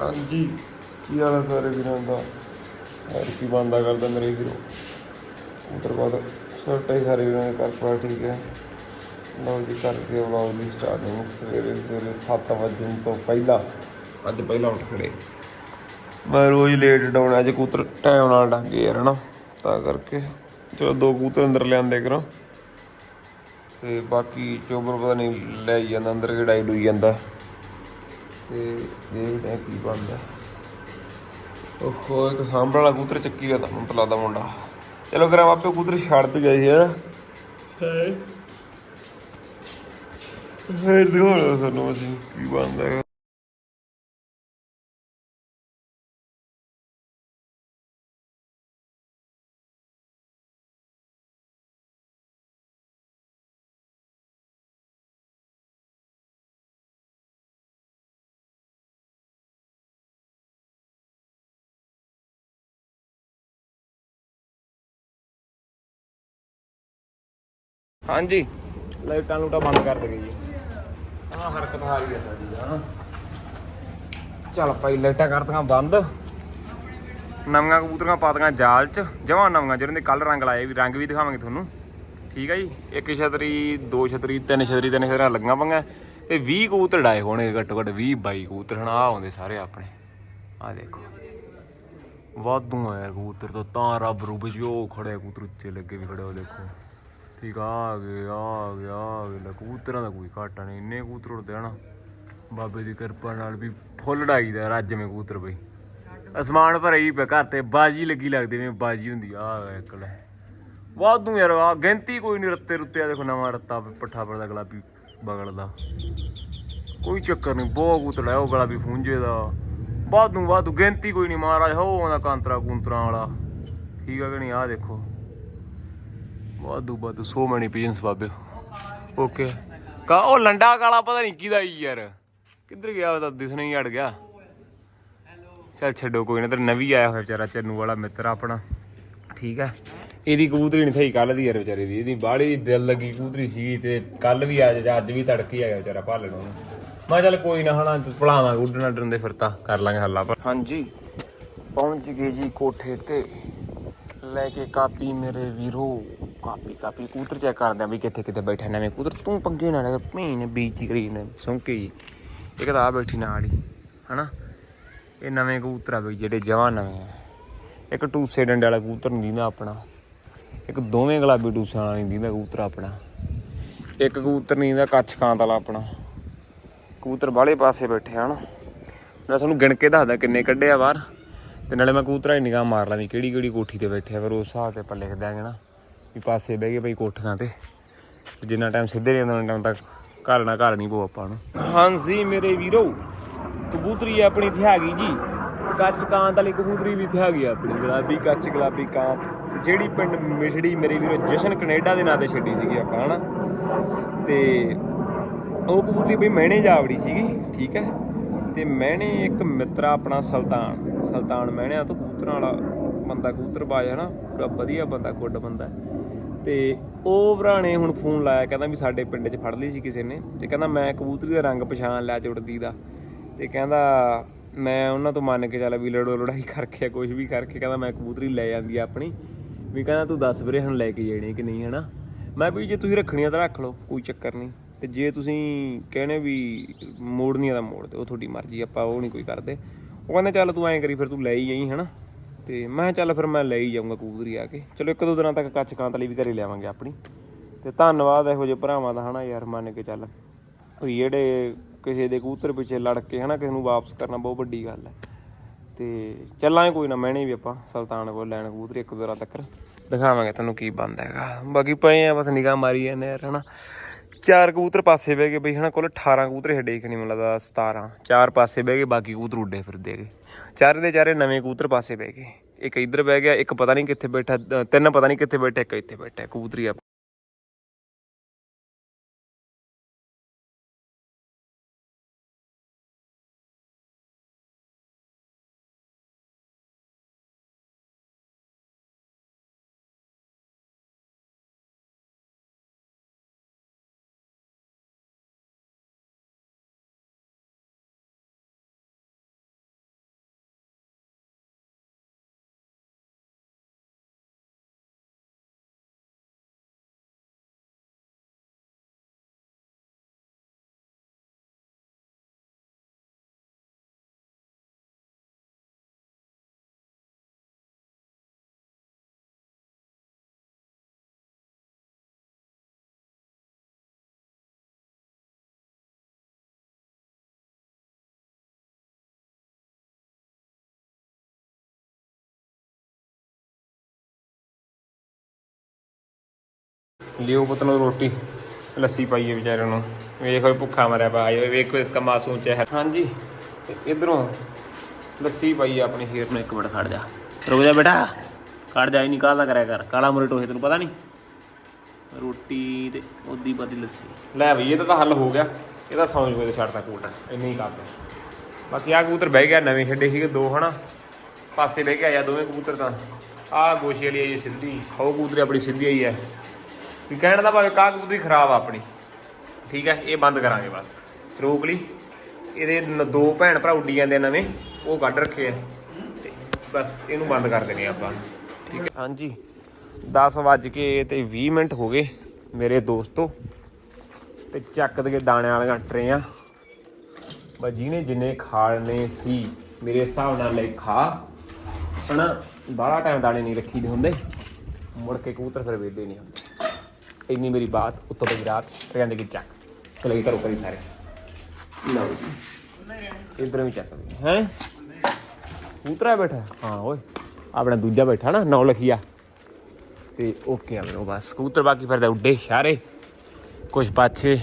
ਹਾਂਜੀ। ਕੀ ਹਾਲ ਹੈ ਸਾਰੇ ਵੀਰਾਂ ਦਾ? ਹੋਰ ਕੀ ਬੰਦਾ ਕਰਦਾ ਮੇਰੇ ਵੀਰੋ? ਉਧਰ ਬਾਅਦ ਸੋਟੇ ਸਾਰੇ ਵੀਰਾਂ ਦੇ, ਘਰ ਪਰ ਠੀਕ ਹੈ। ਲਓ ਜੀ, ਕਰਦੇ ਵਲੌਗ ਦੀ ਸਟਾਰਟਿੰਗ ਸਵੇਰੇ ਸਵੇਰੇ 7 ਵਜੇ ਤੋਂ ਪਹਿਲਾਂ, ਅੱਜ ਪਹਿਲਾਂ ਉੱਠ ਖੜੇ। ਮੈਂ ਰੋਜ਼ ਲੇਟ ਡਾਉਣ ਅੱਜ ਕੂਤਰ ਟਾਈਮ ਨਾਲ ਡੰਗ ਗਏ ਯਾਰ, ਹਨਾ? ਤਾਂ ਕਰਕੇ। ਚਲੋ, ਦੋ ਕੂਤਰ ਅੰਦਰ ਲਿਆਂਦੇ ਕਰਾਂ। ਤੇ ਬਾਕੀ ਚੋਬਰ ਪਤਾ ਨਹੀਂ ਲੈ ਜਾਂਦਾ, ਅੰਦਰ ਕਿਹੜਾ ਡੂਈ ਜਾਂਦਾ। ਤੇ ਦੇਖਦੇ ਹਾਂ ਕੀ ਬਣਦਾ ਓਹੋ ਇੱਕ ਸਾਂਭਣ ਵਾਲਾ ਕੂਤਰ ਚੱਕੀ ਗਿਆ ਤਾਂ ਮੈਨੂੰ ਤਾਂ ਲੱਗਦਾ ਮੁੰਡਾ। ਚਲੋ ਕਰਾਂ ਆਪੇ ਕੂਤਰ ਛੱਡ ਤੇ ਗਏ ਹੈ। ਹੈ? ਫੇਰ ਦਿਖਾਉਣਾ ਸਾਨੂੰ ਅਸੀਂ ਕੀ ਬਣਦਾ ਹਾਂਜੀ। ਲਾਈਟਾਂ ਲੂਟਾਂ ਬੰਦ ਕਰ ਦੇ ਜੀ। ਹਾਂ ਹਰਕਤ ਹਾਰੀ ਹੈ ਸਾਡੀ ਹਾਂ ਚੱਲ ਭਾਈ ਲਾਈਟਾਂ ਕਰਤੀਆਂ ਬੰਦ। ਨਵੀਆਂ ਕਬੂਤਰੀਆਂ ਪਾਤੀਆਂ ਜਾਲ 'ਚ। ਜਮਾਂ ਨਵੀਆਂ ਜਿਹਨਾਂ ਦੇ ਕੱਲ ਰੰਗ ਲਾਏ ਵੀ ਰੰਗ ਵੀ ਦਿਖਾਵਾਂਗੇ ਤੁਹਾਨੂੰ। ਠੀਕ ਹੈ ਜੀ? ਇੱਕ ਛਤਰੀ ਦੋ ਛਤਰੀ ਤਿੰਨ ਛਤਰੀ ਤਿੰਨ ਛਤਰੀਆਂ ਲੱਗੀਆਂ ਪਈਆਂ। ਤੇ 20 ਕਬੂਤਰ ਡਾਏ ਹੋਣੇ ਘੱਟੋ ਘੱਟ 20 22 ਕਬੂਤਰ ਹਣ ਆ ਆਉਂਦੇ ਸਾਰੇ ਆਪਣੇ। ਆ ਦੇਖੋ। ਵਾਧੂ ਆ ਯਾਰ ਕਬੂਤਰ ਤਾਂ ਤਾਂ ਰੱਬ ਰੂਪ ਜੀ ਉਹ ਖੜੇ ਕਬੂਤਰ ਉੱਚੇ ਲੱਗੇ ਵੀ ਖੜੇ ਹੋ ਦੇਖੋ। ਠੀਕ ਆ ਆ ਗਏ ਆ ਗਿਆ ਆ ਗਏ ਲੈ ਕਬੂਤਰਾਂ ਦਾ ਕੋਈ ਘਾਟਾ ਨਹੀਂ, ਇੰਨੇ ਕਬੂਤਰ ਉੜਦੇ ਹਨ ਬਾਬੇ ਦੀ ਕਿਰਪਾ ਨਾਲ ਵੀ ਫੁੱਲ ਡਾਈ ਦਾ ਰੱਜ ਮੇ ਕਬੂਤਰ ਬਈ। ਅਸਮਾਨ ਭਰੇ ਹੀ ਪਿਆ ਘਰ ਤੇ ਬਾਜੀ ਲੱਗੀ ਲੱਗਦੀ, ਜਿਵੇਂ ਬਾਜੀ ਹੁੰਦੀ, ਆ ਆ ਇੱਕ ਲੈ। ਵਾਧੂ ਯਾਰ, ਆ ਗਿਣਤੀ ਕੋਈ ਨਹੀਂ, ਰੱਤੇ ਰੁੱਤੇ ਆ, ਦੇਖੋ ਨਵਾਂ ਰੱਤਾ ਪੱਠਾ ਪਰਦਾ ਗੁਲਾਬੀ ਬਗਲ ਦਾ ਕੋਈ ਚੱਕਰ ਨਹੀਂ, ਬਹੁਤ ਕਬੂਤਰ ਹੈ ਉਹ ਗੁਲਾਬੀ ਫੂੰਜੇ ਦਾ। ਵਾਧੂ ਵਾਧੂ, ਗਿਣਤੀ ਕੋਈ ਨਹੀਂ ਮਹਾਰਾਜ, ਹੋ ਆਉਂਦਾ ਕਾਂਤਰਾ ਕੁੰਤਰਾ ਵਾਲਾ। ਠੀਕ ਆ ਕਿ ਨਹੀਂ? ਆ ਦੇਖੋ। ਵਾਧੂ ਵਾਧੂ ਸੋ ਮੈਨੀ ਪੀਜਨਸ ਬਾਬੇ। ਓਕੇ ਕਾ ਉਹ ਲੰਡਾ ਕਾਲਾ ਪਤਾ ਨਹੀਂ ਕਿਹਦਾ ਈ ਯਾਰ। ਕਿੱਧਰ ਗਿਆ ਉਹ ਤਾਂ ਦਿਸਣਾ ਹੀ ਅੜ ਗਿਆ। ਚੱਲ ਛੱਡੋ, ਕੋਈ ਨਾ ਤੇ ਨਵੀਂ ਆਇਆ ਹੋਇਆ ਵਿਚਾਰਾ, ਚੰਨੂ ਵਾਲਾ ਮਿੱਤਰ ਆਪਣਾ। ਠੀਕ ਹੈ। ਇਹਦੀ ਕਬੂਤਰੀ ਨਹੀਂ ਸਹੀ ਕੱਲ ਦੀ ਯਾਰ ਵਿਚਾਰੀ ਦੀ। ਇਹਦੀ ਬਾਹਲੀ ਦਿਲ ਲੱਗੀ ਕਬੂਤਰੀ ਸੀ ਤੇ ਕੱਲ ਵੀ ਅੱਜ ਅੱਜ ਵੀ ਤੜਕੀ ਆਇਆ ਵਿਚਾਰਾ ਭਾਲਣ ਨੂੰ। ਮੈਂ ਕਿਹਾ ਚੱਲ ਕੋਈ ਨਾ, ਹਣਾ ਭਲਾਵਾਂ, ਉੱਡਣਾ ਡਰਦੇ ਫਿਰ ਤਾਂ ਕਰ ਲਾਂਗੇ ਹੱਲਾ ਪਰ ਹਾਂਜੀ। ਪਹੁੰਚ ਗਏ ਜੀ ਕੋਠੇ ਤੇ। ਲੈ ਕੇ ਕਾਪੀ ਮੇਰੇ ਵੀਰੋ। ਕਾਪੀ ਕਾਪੀ ਕੂਤਰ ਚੈੱਕ ਕਰਦੇ ਆ ਵੀ ਕਿੱਥੇ ਕਿੱਥੇ ਬੈਠਾ ਨਵੇਂ ਕੂਤਰ। ਤੂੰ ਪੰਗੇ ਨਾ ਲੈ ਭੀਨ ਬੀਜੀ ਕਰੀ ਨੇ ਸੌਂਕੇ ਜੀ। ਇੱਕ ਤਾਂ ਆ ਬੈਠੀ ਨਾਲ ਹੀ, ਹਨਾ? ਇਹ ਨਵੇਂ ਕਬੂਤਰ ਆ ਬਈ ਜਿਹੜੇ ਜਵਾਂ ਨਵੇਂ ਆ। ਇੱਕ ਟੂਸੇ ਡੰਡੇ ਵਾਲਾ ਕਬੂਤਰ ਨਹੀਂ ਦਿੰਦਾ ਆਪਣਾ। ਇੱਕ ਦੋਵੇਂ ਗੁਲਾਬੀ ਟੂਸਾਂ ਵਾਲਾ ਨਹੀਂ ਦਿੰਦਾ ਕਬੂਤਰ ਆਪਣਾ। ਇੱਕ ਕਬੂਤਰ ਨਹੀਂ ਦਿੰਦਾ ਕੱਛ ਕਾਂਤ ਵਾਲਾ ਆਪਣਾ। ਕਬੂਤਰ ਬਾਹਲੇ ਪਾਸੇ ਬੈਠੇ ਹਨ? ਮੈਂ ਤੁਹਾਨੂੰ ਗਿਣ ਕੇ ਦੱਸਦਾ ਕਿੰਨੇ ਕੱਢੇ ਆ ਬਾਹਰ। ਤੇ ਨਾਲੇ ਮੈਂ ਕਬੂਤਰਾਂ ਦੀ ਨਿਗਾਹ ਮਾਰ ਲਾਂ ਵੀ ਕਿਹੜੀ ਕਿਹੜੀ ਕੋਠੀ ਤੇ ਬੈਠੇ ਆ ਫਿਰ ਉਸ ਹਿਸਾਬ ਤੇ ਆਪਾਂ ਲਿਖ ਦਿਆਂਗੇ ਨਾ। ਵੀ ਪਾਸੇ ਬਹਿ ਗਏ ਬਈ ਕੋਠੀਆਂ ਤੇ। ਜਿੰਨਾ ਟਾਈਮ ਸਿੱਧੇ ਨਹੀਂ ਹੁੰਦਾ ਟਾਈਮ ਤੱਕ ਘਰ ਨਾ ਘਰ ਨਹੀਂ ਪੋ ਆਪਾਂ ਨੂੰ। ਹਾਂਜੀ ਮੇਰੇ ਵੀਰੋ, ਕਬੂਤਰੀ ਆਪਣੀ ਥਿਆਗੀ ਜੀ। ਕੱਚ ਕਾਂਤ ਵਾਲੀ ਕਬੂਤਰੀ ਵੀ ਥਿਆਗੀ ਆਪਣੀ, ਗੁਲਾਬੀ ਕੱਚ, ਗੁਲਾਬੀ ਕਾਂਤ। ਜਿਹੜੀ ਪਿੰਡ ਮਿਠੜੀ ਮੇਰੇ ਵੀਰੋ, ਜਸ਼ਨ ਕੈਨੇਡਾ ਦੇ ਨਾਂ ਤੇ ਛੱਡੀ ਸੀਗੀ ਆਪਾਂ, ਹਨਾ? ਤੇ ਉਹ ਕਬੂਤਰੀ ਬਈ ਮਹਿਣੇ ਜਾਵੜੀ ਸੀਗੀ, ਠੀਕ ਹੈ? ਤੇ ਮਹਿਣੇ ਇੱਕ ਮਿੱਤਰ ਆਪਣਾ ਸੁਲਤਾਨ। ਸੁਲਤਾਨ ਮਹਿਣਿਆਂ ਤੋਂ ਕਬੂਤਰਾਂ ਵਾਲਾ ਬੰਦਾ ਕਬੂਤਰਬਾਜ਼ ਹੈ ਨਾ ਪੂਰਾ ਵਧੀਆ ਬੰਦਾ, ਗੁੱਡ ਬੰਦਾ। ਤੇ ਉਹ ਭਰਾ ਨੇ ਹੁਣ ਫੋਨ ਲਾਇਆ, ਕਹਿੰਦਾ ਵੀ ਸਾਡੇ ਪਿੰਡ 'ਚ ਫੜ ਲਈ ਸੀ ਕਿਸੇ ਨੇ ਤੇ ਕਹਿੰਦਾ ਮੈਂ ਕਬੂਤਰੀ ਦਾ ਰੰਗ ਪਛਾਣ ਲਿਆ ਜੁੜਦੀ ਦਾ ਤੇ ਕਹਿੰਦਾ ਮੈਂ ਉਹਨਾਂ ਤੋਂ ਮੰਨ ਕੇ ਚੱਲ ਵੀ ਲੜੋ ਲੜਾਈ ਕਰਕੇ ਕੁਝ ਵੀ ਕਰਕੇ ਕਹਿੰਦਾ ਮੈਂ ਕਬੂਤਰੀ ਲੈ ਜਾਂਦੀ ਆ ਆਪਣੀ, ਵੀ ਕਹਿੰਦਾ ਤੂੰ ਦੱਸ ਵੀਰੇ ਹੁਣ ਲੈ ਕੇ ਜਾਣੀ ਕਿ ਨਹੀਂ, ਹਨਾ? ਮੈਂ ਵੀ ਜੇ ਤੁਸੀਂ ਰੱਖਣੀ ਆ ਤਾਂ ਰੱਖ ਲਓ, ਕੋਈ ਚੱਕਰ ਨਹੀਂ। ਤੇ ਜੇ ਤੁਸੀਂ ਕਹਿੰਦੇ ਵੀ ਮੋੜਨੀ ਆ ਤਾਂ ਮੋੜ ਦਿਓ, ਉਹ ਤੁਹਾਡੀ ਮਰਜ਼ੀ ਆਪਾਂ ਉਹ ਨਹੀਂ ਕੋਈ ਕਰਦੇ। ਉਹ ਕਹਿੰਦਾ ਚੱਲ ਤੂੰ ਐਂ ਕਰੀ, ਫਿਰ ਤੂੰ ਲੈ ਹੀ ਜਾਈ ਹਨਾ? ਤੇ ਮੈਂ ਕਿਹਾ ਚੱਲ ਫਿਰ ਮੈਂ ਲੈ ਹੀ ਜਾਊਂਗਾ ਕਬੂਤਰੀ ਆ ਕੇ। ਚਲੋ ਇੱਕ ਦੋ ਦਿਨਾਂ ਤੱਕ ਕੱਚ ਕਾਂਤ ਲਈ ਵੀ ਘਰੇ ਲਿਆਵਾਂਗੇ ਆਪਣੀ। ਤੇ ਧੰਨਵਾਦ ਇਹੋ ਜਿਹੇ ਭਰਾਵਾਂ ਦਾ ਹਨਾ ਯਾਰ ਮੰਨ ਕੇ ਚੱਲ। ਵੀ ਜਿਹੜੇ ਕਿਸੇ ਦੇ ਕਬੂਤਰ ਪਿੱਛੇ ਲੜ ਕੇ ਹਨਾ ਕਿਸੇ ਨੂੰ ਵਾਪਸ ਕਰਨਾ ਬਹੁਤ ਵੱਡੀ ਗੱਲ ਹੈ। ਤੇ ਚੱਲਾਂਗੇ ਕੋਈ ਨਾ ਮੈਨੇ ਵੀ ਆਪਾਂ ਸੁਲਤਾਨ ਕੋਲ ਲੈਣ ਕਬੂਤਰ ਇੱਕ ਦੋ ਦਿਨਾਂ ਤੱਕ। ਦਿਖਾਵਾਂਗੇ ਤੁਹਾਨੂੰ ਕੀ ਬਣਦਾ ਹੈਗਾ। ਬਾਕੀ ਪਏ ਆ, ਬਸ ਨਿਗਾਹ ਮਾਰੀ ਜਾਂਦੇ ਯਾਰ ਹਨਾ। ਚਾਰ ਕਬੂਤਰ ਪਾਸੇ ਬਹਿ ਗਏ ਬਈ, ਹਨਾ, ਕੁੱਲ 18 ਕਬੂਤਰ ਛੱਡੇ ਕਿ ਨਹੀਂ ਮਿਲਦਾ ਲੱਗਦਾ 17 ਚਾਰ ਪਾਸੇ ਬਹਿ ਗਏ, ਬਾਕੀ ਕਬੂਤਰ ਉੱਡੇ ਫਿਰਦੇ ਗਏ ਚਾਰੇ ਦੇ ਚਾਰੇ ਨਵੇਂ ਕਬੂਤਰ ਪਾਸੇ ਬਹਿ ਗਏ। ਇੱਕ ਇੱਧਰ ਬਹਿ ਗਿਆ, ਇੱਕ ਪਤਾ ਨਹੀਂ ਕਿੱਥੇ ਬੈਠਾ ਤਿੰਨ ਪਤਾ ਨਹੀਂ ਕਿੱਥੇ ਬੈਠਾ, ਇੱਕ ਇੱਥੇ ਬੈਠਾ, ਕਬੂਤਰੀ ਲਿਓ ਪੁੱਤ ਨੂੰ ਰੋਟੀ, ਲੱਸੀ ਪਾਈਏ ਵਿਚਾਰੇ ਨੂੰ। ਵੇਖੋ ਇਹ ਭੁੱਖਾ ਮਰਿਆ ਪਿਆ, ਆਇਓ, ਵੇਖੋ ਇਸ ਦਾ ਮਾਸੂਮ ਚਿਹਰਾ ਹਾਂਜੀ, ਤੇ ਇਧਰੋਂ ਲੱਸੀ ਪਾਈ ਆਪਣੀ ਹੀਰ ਨੂੰ, ਇੱਕ ਮਿੰਟ ਖੜ ਜਾ। ਰੁਕ ਜਾ ਬੇਟਾ, ਖੜ ਜਾ ਨਹੀਂ ਕਾਹਦਾ ਕਰਿਆ ਕਰ। ਕਾਲਾ ਮੁਰੇ ਟੋਹੇ, ਤੈਨੂੰ ਪਤਾ ਨਹੀਂ ਰੋਟੀ ਤੇ ਉਹਦੀ ਪਤੀ ਲੱਸੀ। ਲੈ ਬਈ ਇਹਦਾ ਤਾਂ ਹੱਲ ਹੋ ਗਿਆ। ਇਹਦਾ ਸੌਂ ਜੂਏ ਤੇ ਛੱਡਤਾ ਕੋਟ। ਇੰਨੀ ਹੀ ਕਰਦਾ। ਬਾਕੀ ਆ ਕਬੂਤਰ ਬਹਿ ਗਿਆ, ਨਵੇਂ ਛੱਡੇ ਸੀਗੇ ਦੋ, ਹਨਾ? ਪਾਸੇ ਬਹਿ ਕੇ ਆਇਆ ਦੋਵੇਂ ਕਬੂਤਰ ਤਾਂ। ਆ ਗੋਸ਼ੇ ਵਾਲੀ ਆਈ ਹੈ ਸਿੱਧੀ। ਉਹ ਕਬੂਤਰ ਆਪਣੀ ਸਿੱਧੀ ਆਈ ਹੈ। ਵੀ ਕਹਿਣ ਦਾ ਭਾਵੇਂ ਕਾ ਕਬੂਤਰੀ ਖਰਾਬ ਆ ਆਪਣੀ। ਠੀਕ ਹੈ ਇਹ ਬੰਦ ਕਰਾਂਗੇ ਬਸ। ਰੋਕ ਲਈ। ਇਹਦੇ ਨ- ਦੋ ਭੈਣ ਭਰਾ ਉੱਡੀ ਜਾਂਦੇ ਆ ਨਵੇਂ, ਉਹ ਕੱਢ ਰੱਖੇ ਆ। ਤੇ ਬਸ ਇਹਨੂੰ ਬੰਦ ਕਰ ਦੇਣੇ ਆਪਾਂ। ਠੀਕ ਹੈ ਹਾਂਜੀ 10 ਵੱਜ ਕੇ ਤੇ 20 ਮਿੰਟ ਹੋ ਗਏ ਮੇਰੇ ਦੋਸਤੋ। ਤੇ ਚੱਕ ਦੇ ਦਾਣਿਆਂ ਵਾਲੀਆਂ ਟਰੇਆਂ। ਬਸ ਜਿਹਨੇ ਜਿੰਨੇ ਖਾਣੇ ਸੀ, ਮੇਰੇ ਹਿਸਾਬ ਨਾਲ ਲੈ ਖਾ। ਹਨਾ, ਬਾਹਲਾ ਟਾਈਮ ਦਾਣੇ ਨਹੀਂ ਰੱਖੀ ਦੇ ਹੁੰਦੇ। ਮੁੜ ਕੇ ਕਬੂਤਰ ਫਿਰ ਵੇਲੇ ਨਹੀਂ ਹੁੰਦੇ। ਇੰਨੀ ਮੇਰੀ ਬਾਤ ਉੱਤੋਂ ਤੇ ਰਾਤ ਕਹਿੰਦੇ ਕਿ ਚੱਕ। ਚਲੇ ਕਰੋ ਕਰੀ ਸਾਰੇ। ਲਓ ਜੀ। ਇਧਰੋਂ ਵੀ ਚੱਕ ਹੈ? ਕਬੂਤਰਾ ਬੈਠਾ। ਹਾਂ, ਓਏ, ਆਪਣਾ ਦੂਜਾ ਬੈਠਾ ਨਾ, ਨੌ ਲਖੀਆ। ਤੇ ਓਕੇ ਆ ਮੈਨੂੰ ਬਸ। ਕਬੂਤਰ ਬਾਕੀ ਫਿਰਦਾ ਉੱਡੇ ਸ਼ਾਰੇ ਕੁਝ ਪਾਛੇ।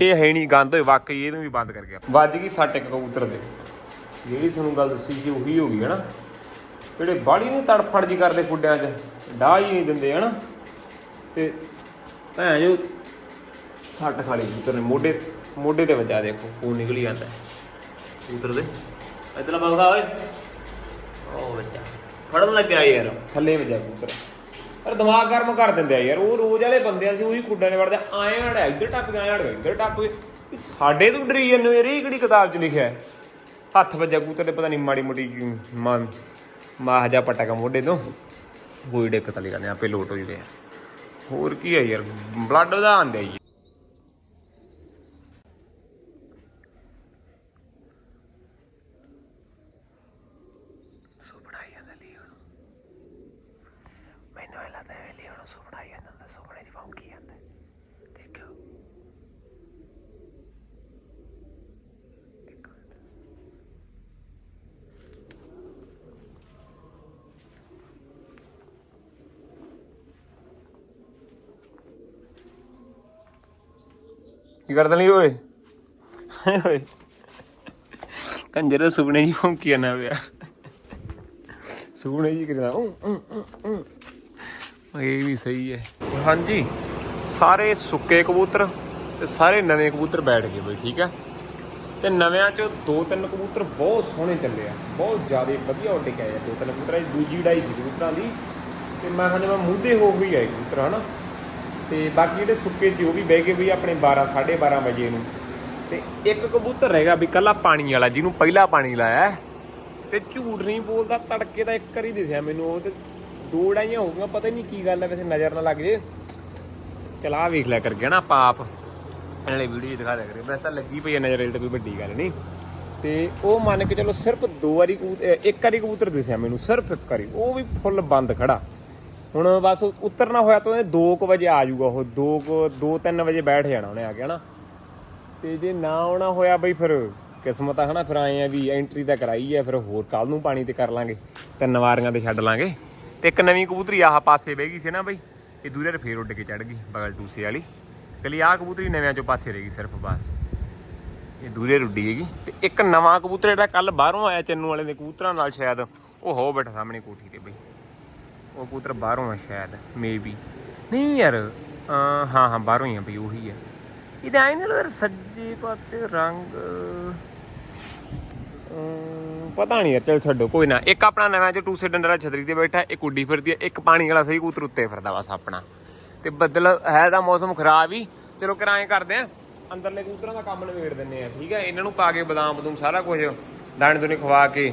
ਇਹ ਹੈ ਨਹੀਂ ਗੰਦ ਹੋਏ ਵਾਕਈ ਇਹਨੂੰ ਵੀ ਬੰਦ ਕਰ ਗਿਆ। ਵੱਜ ਗਈ ਸੱਟ ਇੱਕ ਕਬੂਤਰ ਦੇ। ਜਿਹੜੀ ਸਾਨੂੰ ਗੱਲ ਦੱਸੀ ਸੀ, ਉਹੀ ਹੋ ਗਈ, ਹਨਾ? ਜਿਹੜੇ ਬਾੜੀ ਨਹੀਂ ਤੜਫੜ ਜੀ ਕਰਦੇ ਕੁੱਡਿਆਂ 'ਚ, ਡਾਹ ਹੀ ਨਹੀਂ ਦਿੰਦੇ, ਹਨਾ? ਤੇ ਭੈਣ ਜੋ ਸੱਟ ਖਾ ਲਈ ਕਬੂਤਰ ਨੇ ਮੋਢੇ ਮੋਢੇ ਤੇ ਵੱਜਾ ਦੇਖੋ ਖੂਨ ਨਿਕਲੀ ਜਾਂਦਾ। ਕਬੂਤਰ ਦੇ। ਇਤਨਾ ਬਗਦਾ ਓਏ। ਉਹ ਵੱਜਾ। ਫੜਨ ਲੱਗਿਆ ਯਾਰ। ਥੱਲੇ ਵੱਜਾ ਕਬੂਤਰ। ਪਰ ਦਿਮਾਗ ਗਰਮ ਕਰ ਦਿੰਦੇ ਆ ਯਾਰ ਉਹ ਰੋਜ਼ ਵਾਲੇ ਬੰਦੇ ਆ ਸੀ ਉਹੀ ਖੁੱਡਾਂ ਨੇ ਵੜਦੇ ਆਏ ਹੜਿਆ ਇੱਧਰ ਟੱਪ ਗਿਆ ਹੜਿਆ ਇੱਧਰ ਟੱਪ ਗਿਆ ਸਾਡੇ ਤੋਂ ਡਰੀ ਜਾਂਦੇ ਯਾਰ ਇਹ ਕਿਹੜੀ ਕਿਤਾਬ 'ਚ ਲਿਖਿਆ ਹੈ? ਹੱਥ ਵੱਜਾ ਕਬੂਤਰ ਤੇ ਪਤਾ ਨਹੀਂ ਮਾੜੀ ਮੋਟੀ ਮਾਂ ਮਾਹ ਜਾ ਪਟਕਾ ਮੋਢੇ ਤੋਂ। ਕੋਈ ਡਿੱਕ ਤਲੀ ਜਾਂਦੇ ਆਪੇ ਲੋਟ ਹੋ ਜੂਗੇ ਯਾਰ ਹੋਰ ਕੀ ਹੈ ਯਾਰ ਬਲੱਡ ਵਧਾਉਣ ਦੇ ਜੀ ਸੁਪਨਾ ਹੀ ਆਂਦਾ ਲਈ ਹੁਣ ਮੈਨੂੰ ਇਹ ਲੱਗਦਾ ਹੈ ਲਈ ਹੁਣ ਸੁਪਨਾ ਹੀ ਆਂਦਾ ਸੁਪਨੇ ਦੀ ਭੌਂਕੀ ਆਂਦਾ ਦੇਖੋ ਇੱਕ ਮਿੰਟ ਕੀ ਕਰਦਾ ਲਈ ਓਏ। ਕੰਜਰ ਸੁਪਨੇ ਜੀ ਭੌਂਕੀ ਨਾ ਪਿਆ। ਸੁਪਨੇ ਜੀ ਕਰਦਾ। ਇਹ ਵੀ ਸਹੀ ਹੈ। ਹਾਂਜੀ। ਸਾਰੇ ਸੁੱਕੇ ਕਬੂਤਰ ਤੇ ਸਾਰੇ ਨਵੇਂ ਕਬੂਤਰ ਬੈਠ ਗਏ ਬਈ ਠੀਕ ਹੈ? ਤੇ ਨਵਿਆਂ ਚੋਂ ਦੋ ਤਿੰਨ ਕਬੂਤਰ ਬਹੁਤ ਸੋਹਣੇ ਚੱਲੇ ਆ। ਬਹੁਤ ਜ਼ਿਆਦਾ ਵਧੀਆ ਉੱਡ ਕੇ ਆਏ ਦੋ ਤਿੰਨ ਕਬੂਤਰਾਂ। ਦੀ ਦੂਜੀ ਉਡਾਈ ਸੀ ਕਬੂਤਰਾਂ ਦੀ। ਤੇ ਮੈਂ ਹਾਂ ਜਿਵੇਂ ਮੂਧੇ ਹੋ ਗਈ ਆਏ ਕਬੂਤਰ ਹਨਾ? ਤੇ ਬਾਕੀ ਜਿਹੜੇ ਸੁੱਕੇ ਸੀ, ਉਹ ਵੀ ਬਹਿ ਗਏ ਵੀ ਆਪਣੇ 12 12:30 ਵਜੇ ਨੂੰ। ਤੇ ਇੱਕ ਕਬੂਤਰ ਰਹੇਗਾ ਵੀ ਕੱਲਾ ਪਾਣੀ ਵਾਲਾ, ਜਿਹਨੂੰ ਪਹਿਲਾ ਪਾਣੀ ਲਾਇਆ। ਹੈ। ਤੇ ਝੂਠ ਨਹੀਂ ਬੋਲਦਾ, ਤੜਕੇ ਦਾ ਇੱਕ ਵਾਰੀ ਦਿਸਿਆ ਮੈਨੂੰ ਉਹ ਤੇ ਦੋ ਉਡਾਈਆਂ ਹੋ ਗਈਆਂ, ਪਤਾ ਨਹੀਂ ਕੀ ਗੱਲ ਹੈ ਵੈਸੇ ਨਜ਼ਰ ਨਾ ਲੱਗ ਜੇ। ਚਲਾ ਵੇਖ ਲਿਆ ਕਰ ਗਿਆ ਨਾ ਆਪਾਂ ਨਾਲੇ ਵੀਡੀਓ ਦਿਖਾ ਦਿਆ ਕਰੇ। ਵੈਸੇ ਤਾਂ ਲੱਗੀ ਪਈ ਹੈ ਨਜ਼ਰ, ਇਹ ਤਾਂ ਕੋਈ ਵੱਡੀ ਗੱਲ ਨਹੀਂ। ਤੇ ਉਹ ਮੰਨ ਕੇ ਚਲੋ ਸਿਰਫ ਦੋ ਵਾਰੀ ਇੱਕ ਵਾਰੀ ਕਬੂਤਰ ਦਿਸਿਆ ਮੈਨੂੰ, ਸਿਰਫ ਇੱਕ ਵਾਰੀ। ਉਹ ਵੀ ਫੁੱਲ ਬੰਦ ਖੜਾ। ਹੁਣ ਬਸ ਉਤਰਨਾ ਹੋਇਆ ਤਾਂ ਉਹਨੇ 2:00 ਵਜੇ ਆ ਜਾਊਗਾ ਉਹ 2 2-3 ਵਜੇ ਬੈਠ ਜਾਣਾ ਉਹਨੇ ਆ ਕੇ, ਹਨਾ? ਤੇ ਜੇ ਨਾ ਆਉਣਾ ਹੋਇਆ ਬਈ ਫਿਰ ਕਿਸਮਤ ਆ, ਹਨਾ? ਫਿਰ ਆਏ ਆ ਵੀ ਐਂਟਰੀ ਤਾਂ ਕਰਾਈ ਆ, ਫਿਰ ਹੋਰ ਕੱਲ ਨੂੰ ਪਾਣੀ ਤੇ ਕਰ ਲਾਂਗੇ, ਤਿੰਨ ਵਾਰੀਆਂ ਤੇ ਛੱਡ ਲਾਂਗੇ। ਤੇ ਇੱਕ ਨਵੀਂ ਕਬੂਤਰੀ ਆਹ ਪਾਸੇ ਬਹਿ ਗਈ ਸੀ ਨਾ ਬਈ, ਇਹ ਦੂਰੇ ਫੇਰ ਉੱਡ ਕੇ ਚੜ ਗਈ, ਬਗਲ ਟੂਸੇ ਵਾਲੀ। ਕਲੀ ਆਹ ਕਬੂਤਰੀ ਨਵਿਆਂ ਚੋਂ ਪਾਸੇ ਰਹਿ ਗਈ ਸਿਰਫ, ਬਸ। ਇਹ ਦੂਰੇ ਰੁੱਡੀ ਹੈਗੀ। ਤੇ ਇੱਕ ਨਵਾਂ ਕਬੂਤਰ ਜਿਹੜਾ ਕੱਲ ਬਾਹਰੋਂ ਆਇਆ ਚੰਨੂ ਵਾਲੇ ਦੇ ਕਬੂਤਰਾਂ ਨਾਲ ਸ਼ਾਇਦ, ਉਹ ਹੋ ਬੈਠਾ ਸਾਹਮਣੇ ਕੋਠੀ ਤੇ ਬਈ। ਉਹ ਕਬੂਤਰ ਬਾਹਰੋਂ ਆ ਸ਼ਾਇਦ ਮੇਬੀ ਨਹੀਂ ਯਾਰ ਹਾਂ ਹਾਂ, ਬਾਹਰੋਂ ਹੀ ਆ ਬਈ, ਉਹੀ ਆ। ਇਹਦਾ ਆਈ ਸੱਜੇ ਪਾਸੇ ਰੰਗ ਪਤਾ ਨਹੀਂ ਯਾਰ, ਚਲ ਛੱਡੋ, ਕੋਈ ਨਾ। ਇੱਕ ਆਪਣਾ ਨਵਾਂ ਚ ਟੂਸੇ ਡੰਡਾ ਛਤਰੀ ਤੇ ਬੈਠਾ, ਇੱਕ ਉੱਡੀ ਫਿਰਦੀ ਹੈ ਇੱਕ ਪਾਣੀ ਵਾਲਾ ਸਹੀ ਕੂਤਰ ਉੱਤੇ ਫਿਰਦਾ ਬਸ ਆਪਣਾ। ਤੇ ਬੱਦਲ ਹੈ ਤਾਂ ਮੌਸਮ ਖਰਾਬ ਹੀ। ਚਲੋ ਕਿਰਾਏ ਕਰਦੇ ਆ, ਅੰਦਰਲੇ ਕੂਤਰਾਂ ਦਾ ਕੰਮ ਨਿਬੇੜ ਦਿੰਨੇ ਆ, ਠੀਕ ਆ? ਇਹਨਾਂ ਨੂੰ ਪਾ ਕੇ ਬਦਾਮ ਬਦੂਮ ਸਾਰਾ ਕੁਝ ਦਾਣੇ ਦੁਨੇ ਖਵਾ ਕੇ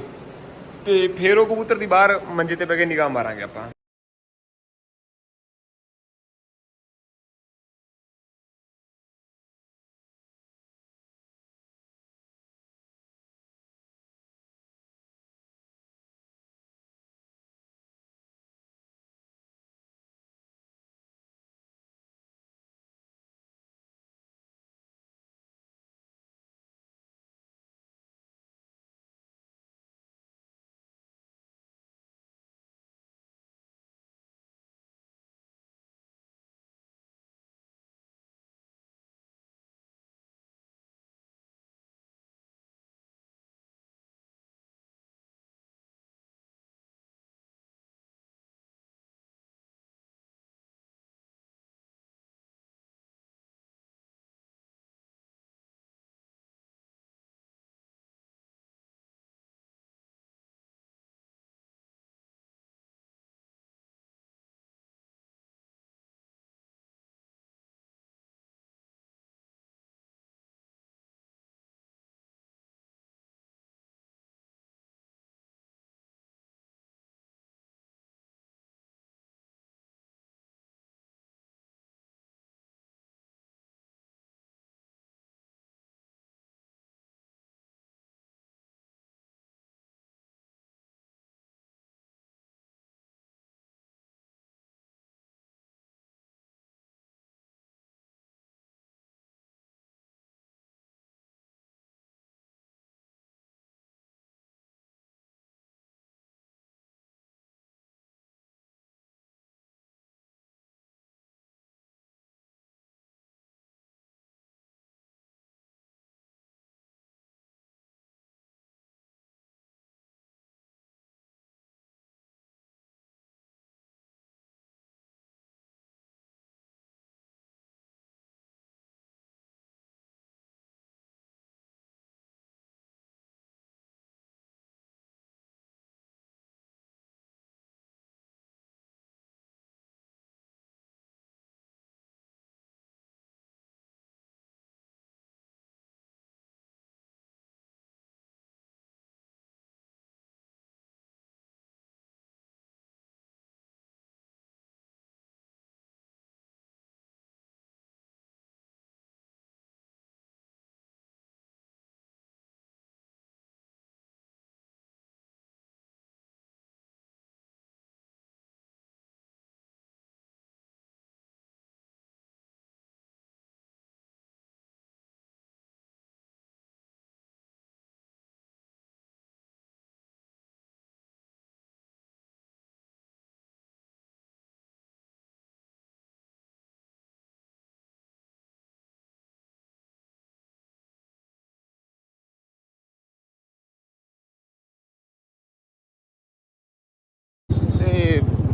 ਤੇ ਫੇਰ ਉਹ ਕਬੂਤਰ ਦੀ ਬਾਹਰ ਮੰਜੇ ਤੇ ਬਹਿ ਕੇ ਨਿਗਾਹ ਮਾਰਾਂਗੇ ਆਪਾਂ।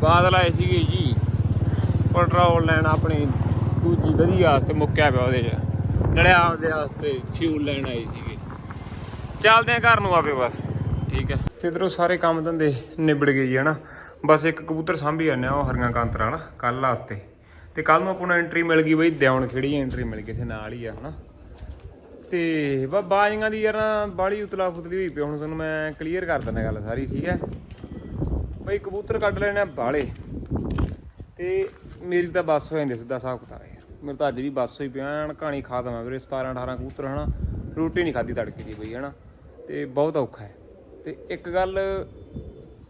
ਬਾਦਲ ਆਏ ਸੀਗੇ ਜੀ। ਪੈਟਰੋਲ ਲੈਣ ਆਪਣੀ ਦੂਜੀ ਵਧੀਆ ਵਾਸਤੇ ਮੁੱਕਿਆ ਪਿਆ ਉਹਦੇ 'ਚ। ਨਲੇ ਆਪਦੇ ਵਾਸਤੇ ਫਿਊਲ ਲੈਣ ਆਏ ਸੀਗੇ। ਚੱਲਦੇ ਆ ਘਰ ਨੂੰ ਆਪੇ ਬਸ। ਠੀਕ ਹੈ। ਸਿੱਧਰੋਂ ਸਾਰੇ ਕੰਮ ਧੰਦੇ ਨਿਬੜ ਗਏ ਜੀ, ਹਨਾ। ਬਸ ਇੱਕ ਕਬੂਤਰ ਸਾਂਭੀ ਜਾਂਦੇ ਆ, ਉਹ ਹਰੀਆਂ ਕਾਂਤਰਾ ਵਾਲਾ ਕੱਲ ਵਾਸਤੇ। ਤੇ ਕੱਲ ਨੂੰ ਆਪਾਂ ਨੂੰ ਐਂਟਰੀ ਮਿਲ ਗਈ ਬਈ ਦਿਉਣ ਖੇੜੀ ਐਂਟਰੀ ਮਿਲ ਗਈ, ਇੱਥੇ ਨਾਲ ਹੀ ਆ, ਹਨਾ। ਤੇ ਬਾ ਬਾਜੀਆਂ ਦੀ ਯਾਰ ਬਾਲੀ ਉਤਲਾ ਫੁਤਲੀ ਹੋਈ ਪਈ ਹੁਣ ਤੁਹਾਨੂੰ ਮੈਂ ਕਲੀਅਰ ਕਰ ਦਿੰਦਾ ਗੱਲ ਸਾਰੀ, ਠੀਕ ਹੈ। ਬਈ ਕਬੂਤਰ ਕੱਢ ਲੈਣੇ ਆ ਬਾਲੇ ਤੇ ਮੇਰੀ ਤਾਂ ਬੱਸ ਹੋ ਜਾਂਦੀ ਸਿੱਧਾ ਹਿਸਾਬ ਕਿਤਾਬ ਯਾਰ ਮੇਰੇ ਤਾਂ ਅੱਜ ਵੀ ਬੱਸ ਹੋਈ ਪਿਆ ਕਹਾਣੀ ਖਾ ਦਵਾਂ ਵੀਰੇ 17 18 ਕਬੂਤਰ ਹਨਾ, ਰੋਟੀ ਨਹੀਂ ਖਾਦੀ ਤੜਕੇ ਦੀ ਬਈ, ਹਨਾ। ਤੇ ਬਹੁਤ ਔਖਾ ਹੈ। ਤੇ ਇੱਕ ਗੱਲ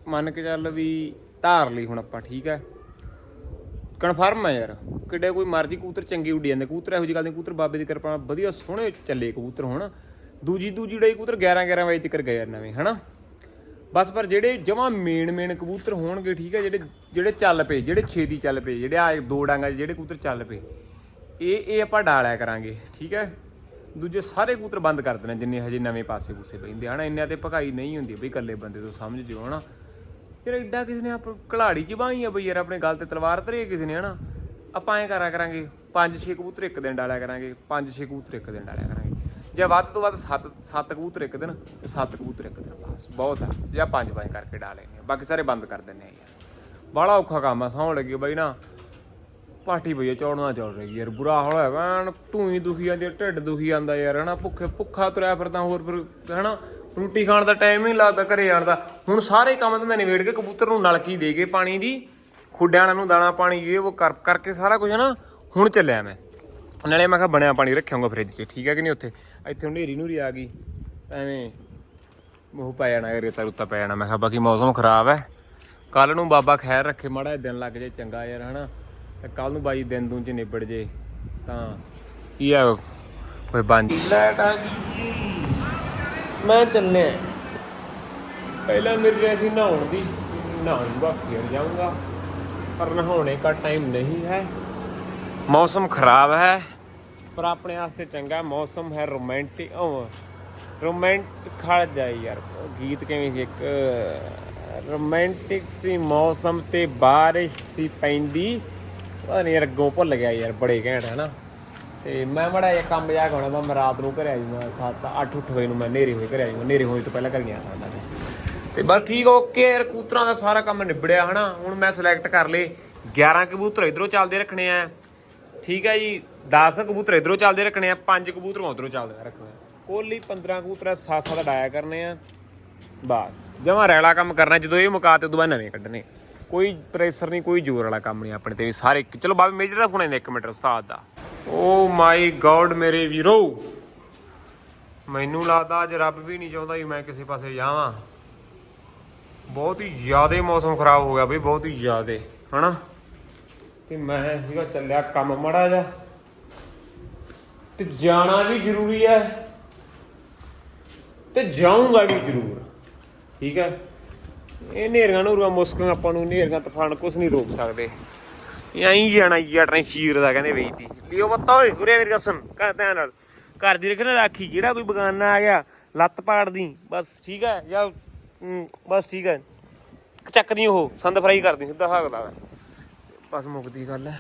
ਮੰਨ ਕੇ ਚੱਲ ਵੀ ਧਾਰ ਲਈ ਹੁਣ ਆਪਾਂ, ਠੀਕ ਹੈ। ਕਨਫਰਮ ਹੈ ਯਾਰ, ਕਿੱਡੇ ਕੋਈ ਮਰਜ਼ੀ ਕਬੂਤਰ ਚੰਗੀ ਉੱਡੀ ਜਾਂਦੇ। ਕਬੂਤਰ ਇਹੋ ਜਿਹੀ ਗੱਲ ਨਹੀਂ, ਕਬੂਤਰ ਬਾਬੇ ਦੀ ਕਿਰਪਾ ਨਾਲ ਵਧੀਆ ਸੋਹਣੇ ਚੱਲੇ ਕਬੂਤਰ ਹੁਣ। ਦੂਜੀ ਦੂਜੀ ਡਈ ਕਬੂਤਰ 11 11 ਵਜੇ ਤੱਕ ਗਏ ਯਾਰ ਨਵੇਂ, ਹਨਾ। ਬਸ ਪਰ ਜਿਹੜੇ ਜਮਾ ਮੇਨ ਮੇਨ ਕਬੂਤਰ ਹੋਣਗੇ, ਠੀਕ ਹੈ, ਜਿਹੜੇ ਜਿਹੜੇ ਚੱਲ ਪਏ, ਜਿਹੜੇ ਛੇਤੀ ਚੱਲ ਪਏ, ਜਿਹੜੇ ਆ ਦੋ ਡਾਂਗਾ 'ਚ ਜਿਹੜੇ ਕਬੂਤਰ ਚੱਲ ਪਏ, ਇਹ ਇਹ ਆਪਾਂ ਡਾਲਿਆ ਕਰਾਂਗੇ, ਠੀਕ ਹੈ? ਦੂਜੇ ਸਾਰੇ ਕਬੂਤਰ ਬੰਦ ਕਰ ਦੇਣਾ, ਜਿੰਨੇ ਹਜੇ ਨਵੇਂ ਪਾਸੇ ਪੂਸੇ ਪੈਂਦੇ ਹਨਾ? ਇੰਨਿਆਂ ਤੇ ਭਕਾਈ ਨਹੀਂ ਹੁੰਦੀ, ਬਈ ਇਕੱਲੇ ਬੰਦੇ ਤੋਂ ਸਮਝ ਜਿਓ, ਹਨਾ? ਯਾਰ ਐਡਾ ਕਿਸੇ ਨੇ ਆਪ ਕਲਾੜੀ ਚ ਬਾਈ ਆ, ਬਈ ਯਾਰ ਆਪਣੇ ਗੱਲ ਤੇ ਤਲਵਾਰ ਧਰੀ ਕਿਸੇ ਨੇ, ਹਨਾ? ਆਪਾਂ ਐ ਕਰਾ ਕਰਾਂਗੇ ਪੰਜ ਛੇ ਕਬੂਤਰ ਇੱਕ ਦਿਨ ਡਾਲਿਆ ਕਰਾਂਗੇ ਪੰਜ ਛੇ ਕਬੂਤਰ ਇੱਕ ਦਿਨ ਡਾਲਿਆ ਕਰਾਂਗੇ। ਜੇ ਵੱਧ ਤੋਂ ਵੱਧ ਸੱਤ ਸੱਤ ਕਬੂਤਰ ਇੱਕ ਦਿਨ ਤੇ ਸੱਤ ਕਬੂਤਰ ਇੱਕ ਦਿਨ ਬਸ ਬਹੁਤ ਆ। ਜਾਂ ਪੰਜ ਪੰਜ ਕਰਕੇ ਡਾਲੇ ਬਾਕੀ ਸਾਰੇ ਬੰਦ ਕਰ ਦਿੰਨੇ ਆ ਯਾਰ। ਬੜਾ ਔਖਾ ਕੰਮ ਆ ਸੌਣ ਲੱਗੇ ਬਾਈ ਨਾ। ਪਾਠੀ ਭਈਆ ਚੌੜਨਾ ਚੱਲ ਰਹੀ ਯਾਰ ਬੁਰਾ ਹਾਲ ਹੋਇਆ ਵੈਨ ਧੂਈ ਦੁਖੀ ਜਾਂਦੀ ਆ, ਢਿੱਡ ਦੁਖੀ ਜਾਂਦਾ ਯਾਰ ਹਨਾ? ਭੁੱਖੇ ਭੁੱਖਾ ਤੁਰਿਆ ਫਿਰਦਾ ਹੋਰ ਫਿਰ ਹਨਾ? ਰੋਟੀ ਖਾਣ ਦਾ ਟਾਈਮ ਹੀ ਨਹੀਂ ਲੱਗਦਾ ਘਰੇ ਜਾਣ ਦਾ। ਹੁਣ ਸਾਰੇ ਕੰਮ ਧੰਦੇ ਨਿਬੇੜ ਕੇ ਕਬੂਤਰ ਨੂੰ ਨਲਕੀ ਦੇ ਕੇ ਪਾਣੀ ਦੀ ਖੁੱਡਿਆਂ ਨੂੰ ਦਾਣਾ ਪਾਣੀ ਇਹ ਉਹ ਕਰ ਕਰਕੇ ਸਾਰਾ ਕੁਝ ਹਨਾ? ਹੁਣ ਚੱਲਿਆ ਮੈਂ। ਨਾਲੇ ਮੈਂ ਕਿਹਾ ਬਣਿਆ ਪਾਣੀ ਰੱਖਿਆਂਗਾ ਫ੍ਰਿਜ 'ਚ ਠੀਕ ਹੈ ਕਿ ਨਹੀਂ ਉੱਥੇ? ਇੱਥੇ ਹਨੇਰੀ ਨੂਰੀ ਆ ਗਈ। ਐਵੇਂ ਉਹ ਪੈ ਜਾਣਾ ਰੇਤਾ ਰੁੱਤਾ ਪੈ ਜਾਣਾ। ਮੈਂ ਕਿਹਾ ਬਾਕੀ ਮੌਸਮ ਖਰਾਬ ਹੈ। ਕੱਲ ਨੂੰ ਬਾਬਾ ਖੈਰ ਰੱਖੇ ਮਾੜਾ ਦਿਨ ਲੱਗ ਜੇ ਚੰਗਾ ਯਾਰ ਹਨਾ? ਤੇ ਕੱਲ ਨੂੰ ਬਾਈ ਦਿਨ ਦੂੰ ਚ ਨਿਬੜ ਜੇ ਤਾਂ ਕੀ ਆ ਕੋਈ ਬੰਦ? ਲੈਟ ਆ ਗਈ ਮੈਂ ਚੱਲਿਆ। ਪਹਿਲਾਂ ਮੇਰੀ ਰਹਿ ਸੀ ਨਹਾਉਣ ਦੀ ਨਹਾਉਂਗਾ ਫਿਰ ਜਾਊਂਗਾ। ਪਰ ਨਹਾਉਣੇ ਦਾ ਟਾਈਮ ਨਹੀਂ ਹੈ। ਮੌਸਮ ਖਰਾਬ ਹੈ। ਪਰ ਆਪਣੇ ਵਾਸਤੇ ਚੰਗਾ ਮੌਸਮ ਹੈ ਰੋਮਾਂਟਿਕ ਉਹ ਰੋਮਾਂਟਿਕ ਖੜ ਜਾਈ ਯਾਰ। ਗੀਤ ਕਿਵੇਂ ਸੀ? ਇੱਕ, ਰੋਮਾਂਟਿਕ ਸੀ ਮੌਸਮ ਤੇ ਬਾਰਿਸ਼ ਸੀ ਪੈਂਦੀ। ਪਤਾ ਨਹੀਂ ਯਾਰ ਅੱਗੋਂ ਭੁੱਲ ਗਿਆ ਯਾਰ, ਬੜੇ ਘੈਂਟ ਹੈ ਨਾ ਤੇ ਮੈਂ ਮੜਾ ਇਹ ਕੰਮ ਜਾ ਹੋਣਾ ਵਾ, ਮੈਂ ਰਾਤ ਨੂੰ ਘਰੇ ਆ ਜਾਊਂਗਾ 7 8 8 ਵਜੇ ਨੂੰ ਮੈਂ ਨੇਰੇ ਹੋਏ ਘਰੇ ਆ ਜੂਗਾ ਨੇਰੇ ਹੋਏ ਤੋਂ ਪਹਿਲਾਂ ਘਰ ਗਿਆ ਸਾਡਾ। ਮੈਂ ਤੇ ਬਸ ਠੀਕ, ਓਕੇ ਯਾਰ ਕੂਤਰਾਂ ਦਾ ਸਾਰਾ ਕੰਮ ਨਿਬੜਿਆ, ਹਨਾ। ਹੁਣ ਮੈਂ ਸਿਲੈਕਟ ਕਰ ਲਏ। 11 ਕਬੂਤਰ ਇਧਰੋਂ ਚੱਲਦੇ ਰੱਖਣੇ ਆ। ਠੀਕ ਹੈ ਜੀ 10 ਕਬੂਤਰ ਇਧਰੋਂ ਚੱਲਦੇ ਰੱਖਣੇ ਆ 5 ਕਬੂਤਰ ਉਧਰੋਂ ਚੱਲਦੇ ਰੱਖਣੇ ਆ। ਕੋਲੀ 15 ਕਬੂਤਰ 7-7 ਡਾਇਆ ਕਰਨੇ ਆ, ਬਸ। ਜਮਾ ਰੈਲਾ ਕੰਮ ਕਰਨਾ, ਜਦੋਂ ਇਹ ਮੁਕਾ ਤੇ ਉਦੋਂ ਬਾਅਦ ਨਵੇਂ ਕੱਢਣੇ। ਕੋਈ ਪ੍ਰੈਸ਼ਰ ਨਹੀਂ, ਕੋਈ ਜ਼ੋਰ ਵਾਲਾ ਕੰਮ ਨਹੀਂ ਆਪਣੇ ਤੇ ਸਾਰੇ ਇੱਕ- ਚਲੋ ਬਾਬੇ, ਮੇਜਰ ਦਾ ਫੋਨ ਆਇਆ ਇੱਕ ਮਿੰਟ, ਉਸਤਾਦ ਦਾ। ਓ ਮਾਈ ਗੋਡ ਮੇਰੇ ਵੀਰੋ। ਮੈਨੂੰ ਲੱਗਦਾ ਅੱਜ ਰੱਬ ਵੀ ਨਹੀਂ ਚਾਹੁੰਦਾ ਵੀ ਮੈਂ ਕਿਸੇ ਪਾਸੇ ਜਾਵਾਂ। ਬਹੁਤ ਹੀ ਜ਼ਿਆਦਾ ਮੌਸਮ ਖਰਾਬ ਹੋ ਗਿਆ ਬਈ, ਬਹੁਤ ਹੀ ਜ਼ਿਆਦਾ, ਹਨਾ? ਤੇ ਮੈਂ ਸੀਗਾ ਚੱਲਿਆ ਕੰਮ ਮੜਾ ਜਾ ਤੇ ਜਾਣਾ ਵੀ ਜ਼ਰੂਰੀ ਹੈ। ਤੇ ਜਾਊਂਗਾ ਵੀ ਜ਼ਰੂਰ। ਠੀਕ ਹੈ? ਇਹ ਨੇਰੀਆਂ ਨੂਰੀਆਂ ਮੁਸਕਾਂ ਆਪਾਂ ਨੂੰ ਨੇਰੀਆਂ ਤੂਫਾਨ ਕੁਛ ਨਹੀਂ ਰੋਕ ਸਕਦੇ। ਇਹ ਐਂ ਜਾਣਾ ਯਾਰ ਸ਼ੀਰ ਦਾ ਕਹਿੰਦੇ ਵੇਚਦੀ ਲਿਓ ਬੱਤਾ ਓਏ, ਉਰੇ ਮੇਰੀ ਕਸਮ ਘਰ ਨਾਲ। ਘਰ ਦੀ ਰੱਖਣਾ ਰਾਖੀ, ਜਿਹੜਾ ਕੋਈ ਬਗਾਨਾ ਆ ਗਿਆ, ਲੱਤ ਪਾੜਦੀ ਬਸ ਠੀਕ ਹੈ? ਜਾਂ ਬਸ ਠੀਕ ਹੈ। ਚੱਕਦੀ ਉਹ, ਸੰਦ ਫਰਾਈ ਕਰਦੀ, ਸਿੱਧਾ ਹਾਕਦਾ ਬਸ ਮੁੱਕਦੀ ਗੱਲ ਹੈ।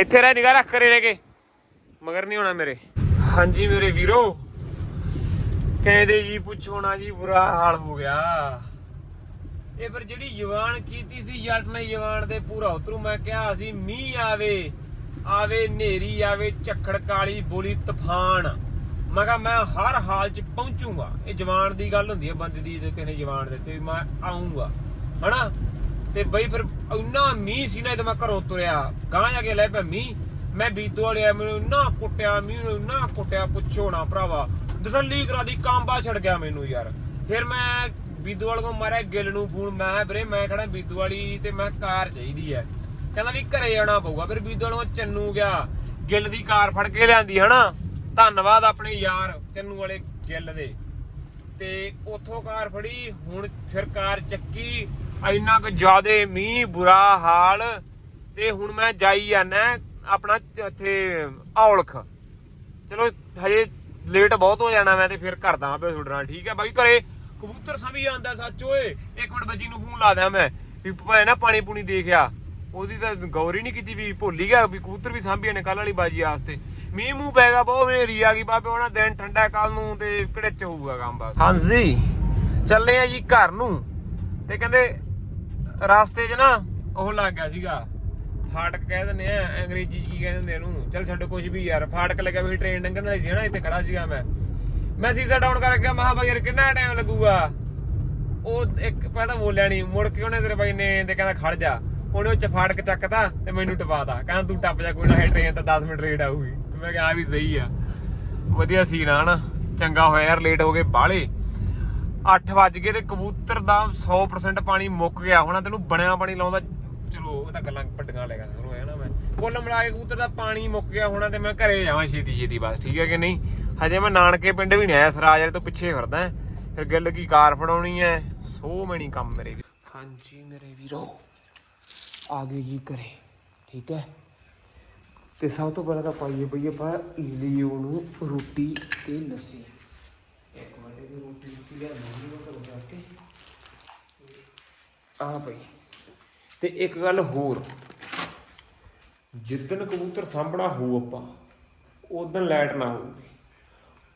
ਇੱਥੇ ਰਹਿ ਨਿਗਾ ਰੱਖ ਕਰੇ ਲੈ ਮਗਰ ਨਹੀਂ ਹੋਣਾ ਮੇਰੇ। ਹਾਂਜੀ ਮੇਰੇ ਵੀਰੋ। ਕਹਿੰਦੇ ਜੀ ਪੁੱਛੋ ਨਾ ਜੀ, ਬੁਰਾ ਹਾਲ ਹੋ ਗਿਆ। ਇਹ ਫਿਰ ਜਿਹੜੀ ਜਵਾਨ ਕੀਤੀ ਸੀ ਜੱਟ ਨੇ ਜਵਾਨ ਦੇ ਪੂਰਾ ਉਤਰੂ। ਮੈਂ ਕਿਹਾ ਸੀ, ਮੀਂਹ ਆਵੇ ਆਵੇ ਨੇਰੀ ਆਵੇ, ਝੱਖੜ ਕਾਲੀ ਬੋਲੀ ਤੂਫਾਨ। ਮੈਂ ਕਿਹਾ ਮੈਂ ਹਰ ਹਾਲ ਚ ਪਹੁੰਚੂਗਾ। ਇਹ ਜਵਾਨ ਦੀ ਗੱਲ ਹੁੰਦੀ ਹੈ, ਬੰਦੇ ਦੀ, ਜੇ ਕਿਸੇ ਜਵਾਨ ਦਿੱਤੇ ਮੈਂ ਆਉਂਗਾ ਹਨਾ? ਤੇ ਬਈ ਫਿਰ ਇੰਨਾ ਮੀਂਹ ਸੀ ਨਾ ਤੇ ਮੈਂ ਘਰੋਂ ਤੁਰਿਆ ਗਾਂ ਜਾ ਕੇ ਲੈ ਪਿਆ ਮੀਂਹ। ਮੈਂ ਬੀਤੋ ਵਾਲਿਆ ਮੈਨੂੰ ਇੰਨਾ ਕੁੱਟਿਆ, ਮੀਂਹ ਨੂੰ ਇੰਨਾ ਕੁੱਟਿਆ, ਪੁੱਛੋ ਨਾ ਭਰਾਵਾ। ਦਸੱਲੀ ਕਰਾ ਦੀ, ਕਾਂਬਾ ਛੱਡ ਗਿਆ ਮੈਨੂੰ ਯਾਰ। ਫਿਰ ਮੈਂ ਬੀਦੂ ਵਾਲੇ ਕੋਲ ਮਾਰਿਆ ਗਿੱਲ ਨੂੰ ਫੋਨ, ਮੈਂ ਵੀਰੇ, ਮੈਂ ਖੜਾ ਬੀਦੂ ਵਾਲੀ ਤੇ ਮੈਂ ਕਾਰ ਚਾਹੀਦੀ ਐ ਕਹਿੰਦਾ ਵੀ ਘਰੇ ਆਉਣਾ ਪਊਗਾ। ਫਿਰ ਬੀਦੂ ਵਾਲੇ ਕੋਲ ਚੰਨੂ ਗਿਆ, ਗਿੱਲ ਦੀ ਕਾਰ ਫੜ ਕੇ ਲਿਆਂਦੀ, ਹਨਾ? ਧੰਨਵਾਦ ਆਪਣੇ ਯਾਰ, ਚੰਨੂ ਵਾਲੇ ਗਿੱਲ ਦੇ। ਤੇ ਉੱਥੋਂ ਕਾਰ ਫੜੀ, ਹੁਣ ਫਿਰ ਕਾਰ ਚੱਕੀ। ਇੰਨਾ ਕੁ ਜ਼ਿਆਦੇ ਮੀਂਹ, ਬੁਰਾ ਹਾਲ ਤੇ ਹੁਣ ਮੈਂ ਜਾਈ ਜਾਣਾ ਆਪਣਾ ਇੱਥੇ ਔਲਖ। ਚਲੋ, ਹਜੇ ਲੇਟ ਬਹੁਤ ਹੋ ਜਾਣਾ ਮੈਂ ਤੇ ਫਿਰ ਕਰਦਾ ਆਪੇ ਤੁਹਾਡੇ ਨਾਲ, ਠੀਕ ਹੈ ਬਾਕੀ ਘਰੇ ਕਬੂਤਰ ਸਮੀ ਆਂਦਾ ਸੱਚ ਓਏ। ਇੱਕ ਮਿੰਟ ਬੱਜੀ ਨੂੰ ਫੋਨ ਲਾ ਦਿਆਂ ਮੈਂ, ਵੀ ਭਾਵੇਂ ਨਾ ਪਾਣੀ ਪੂਣੀ ਦੇਖਿਆ ਉਹਦੀ ਤਾਂ ਗੌਰ ਹੀ ਨਹੀਂ ਕੀਤੀ ਵੀ ਭੁੱਲ ਹੀ ਗਿਆ ਵੀ ਕਬੂਤਰ ਵੀ ਸਾਂਭੀ ਨੇ ਕੱਲ ਵਾਲੀ ਬਾਜੀ ਆਸਤੇ ਮੀਂਹ ਮੂੰਹ ਪੈਗਾ ਬਹੁਤ ਹਨੇਰੀ ਆ ਗਈ, ਬਾਬੇ ਉਹਨਾਂ ਦਿਨ ਠੰਡਾ ਕੱਲ ਨੂੰ ਤੇ ਕਿਹੜੇ ਚ ਹੋਊਗਾ ਕੰਮ ਬਸ। ਹਾਂਜੀ। ਚੱਲੇ ਆ ਜੀ ਘਰ ਨੂੰ ਤੇ ਕਹਿੰਦੇ ਰਾਸਤੇ 'ਚ ਨਾ ਉਹ ਲੱਗ ਗਿਆ ਸੀਗਾ। ਫਾਟਕ ਕਹਿ ਦਿੰਦੇ ਆ, ਅੰਗਰੇਜ਼ੀ 'ਚ ਕੀ ਕਹਿ ਦਿੰਦੇ ਇਹਨੂੰ? ਚੱਲ ਛੱਡੋ ਕੁਝ ਵੀ ਯਾਰ, ਫਾਟਕ ਲੱਗਿਆ ਵੀ ਟ੍ਰੇਨ ਲੰਘਣ ਵਾਲੀ ਸੀ ਨਾ, ਇੱਥੇ ਖੜਾ ਸੀਗਾ ਮੈਂ। ਮੈਂ ਸੀਸਾ ਡਾਊਨ ਕਰ ਗਿਆ ਮੈਂ ਕਿਹਾ ਬਾਈ ਯਾਰ ਕਿੰਨਾ ਟਾਈਮ ਲੱਗੂਗਾ? ਉਹ ਇੱਕ ਪਹਿਲਾਂ ਬੋਲਿਆ ਨਹੀਂ ਮੁੜ ਕੇ ਉਹਨੇ ਤੇਰੇ ਬਾਈ ਨੇ ਤੇ ਕਹਿੰਦਾ ਖੜ ਜਾ। ਉਹਨੇ ਉਹ ਚ ਫਾਟਕ ਚੱਕਤਾ ਤੇ ਮੈਨੂੰ ਟਪਾਤਾ ਕਹਿੰਦਾ ਤੂੰ ਟੱਪ ਜਾ, ਕੋਈ ਨਾ ਹੈ ਟ੍ਰੇਨ ਤਾਂ 10 ਮਿੰਟ ਲੇਟ ਆਊਗੀ। ਮੈਂ ਕਿਹਾ ਆ ਵੀ ਸਹੀ ਆ। ਵਧੀਆ ਸੀ ਨਾ ਹਨਾ? ਚੰਗਾ ਹੋਇਆ ਯਾਰ ਲੇਟ ਹੋ ਗਏ ਬਾਲੇ 8 ਵੱਜ ਗਏ ਤੇ ਕਬੂਤਰ ਦਾ 100% ਪਾਣੀ ਮੁੱਕ ਗਿਆ। ਹੋਣਾ ਤੈਨੂੰ ਬਣਿਆ ਪਾਣੀ ਲਾਉਂਦਾ। ਚਲੋ, ਉਹ ਤਾਂ ਗੱਲਾਂ ਪੱਟੀਆਂ ਲੈ ਗਿਆ ਸ਼ੁਰੂ ਹੋਇਆ ਨਾ ਮੈਂ ਕੁੱਲ ਮਿਲਾ ਕੇ ਕਬੂਤਰ ਦਾ ਪਾਣੀ ਮੁੱਕ ਗਿਆ ਹੋਣਾ ਤੇ ਮੈਂ ਘਰੇ ਜਾਵਾਂ ਛੇਤੀ ਛੇਤੀ ਬਸ, ਠੀਕ ਹੈ ਕਿ ਨਹੀਂ? ਹਜੇ ਮੈਂ ਨਾਨਕੇ ਪਿੰਡ ਵੀ ਨਹੀਂ ਆਇਆ, ਸਰਾਜ ਵਾਲੇ ਤੋਂ ਪਿੱਛੇ ਫਿਰਦਾ ਫਿਰ ਗੱਲ ਕੀ ਕਾਰ ਫੜਾਉਣੀ ਹੈ? ਸੋ ਮੈਨੀ ਕੰਮ ਮੇਰੇ ਵੀ। ਹਾਂਜੀ ਮੇਰੇ ਵੀਰੋ, ਆ ਗਏ ਜੀ ਘਰੇ, ਠੀਕ ਹੈ? ਤੇ ਸਭ ਤੋਂ ਪਹਿਲਾਂ ਤਾਂ ਪਾਈਏ ਪਈਏ ਪਾ ਲੀਓ ਨੂੰ ਰੋਟੀ ਤੇ ਲੱਸੀ ਇੱਕ ਮਿੰਟ ਦੀ ਰੋਟੀ ਲੱਸੀ ਲਿਆ ਮੰਮੀ ਨੂੰ ਘਰੋਂ ਜਾ ਕੇ ਆ ਪਈ ਤੇ ਇੱਕ ਗੱਲ ਹੋਰ। ਜਿੱਦਣ ਕਬੂਤਰ ਸਾਂਭਣਾ ਹੋਊ ਆਪਾਂ ਉਦੋਂ ਲਾਈਟ ਨਾ ਹੋਊਗੀ।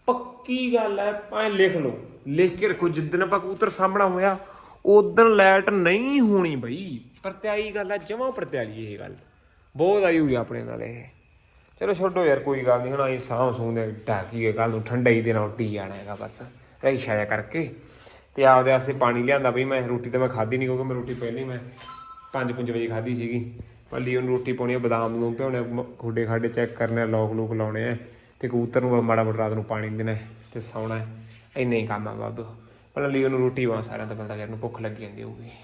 ਪੱਕੀ ਗੱਲ ਹੈ ਭਾਵੇਂ ਲਿਖ ਲਓ। ਲਿਖ ਕੇ ਰੱਖੋ, ਜਿੱਦਣ ਆਪਾਂ ਕਬੂਤਰ ਸਾਂਭਣਾ ਹੋਇਆ ਉਦੋਂ ਲਾਈਟ ਨਹੀਂ ਹੋਣੀ ਬਈ। ਪ੍ਰਤਿਆਈ ਗੱਲ ਹੈ ਜਮਾ ਪ੍ਰਤਿਆਲੀ ਇਹ ਗੱਲ। ਬਹੁਤ ਆਈ ਹੋਈ ਆ ਆਪਣੇ ਨਾਲ ਇਹ। ਚਲੋ ਛੱਡੋ ਯਾਰ, ਕੋਈ ਗੱਲ ਨਹੀਂ ਹੁਣ ਅਸੀਂ ਸਾਹ ਸੂੰਦੇ ਢਾਕੀਏ ਕੱਲ ਨੂੰ ਠੰਡਾ ਹੀ ਦੇ ਨਾਲ ਉੱਟੀ ਜਾਣਾ ਹੈਗਾ ਬਸ। ਰਈਸ਼ਾ ਛਾਇਆ ਕਰਕੇ ਤੇ ਆਪਦੇ ਆਸੇ ਪਾਣੀ ਲਿਆਂਦਾ ਬਈ ਮੈਂ, ਰੋਟੀ ਤਾਂ ਮੈਂ ਖਾਧੀ ਨਹੀਂ ਕਿਉਂਕਿ ਮੈਂ ਰੋਟੀ ਪਹਿਲਾਂ ਹੀ ਮੈਂ 5-5 ਵਜੇ ਖਾਧੀ ਸੀਗੀ। ਪੱਲੀ ਉਹਨੂੰ ਰੋਟੀ ਪਾਉਣੀ ਆ, ਬਦਾਮ ਨੂੰ ਭਿਉਣੇ ਮ- ਖੋਡੇ ਖਾਡੇ ਚੈੱਕ ਕਰਨੇ ਆ, ਲੋਕ ਲੋਕ ਲਾਉਣੇ ਆ ਤੇ ਕਬੂਤਰ ਨੂੰ ਮਾੜਾ ਮੋਟਾ ਰਾਤ ਨੂੰ ਪਾਣੀ ਦੇਣਾ ਹੈ ਤੇ ਸੌਣਾ ਹੈ। ਇੰਨਾ ਹੀ ਕੰਮ ਆ ਬਾਬੂ। ਪਹਿਲਾਂ ਲਈ ਉਹਨੂੰ ਰੋਟੀ ਵਾ ਸਾਰਿਆਂ ਦਾ ਪਹਿਲਾਂ ਯਾਰ ਨੂੰ ਭੁੱਖ ਲੱਗੀ ਜਾਂਦੀ ਹੋਊਗੀ।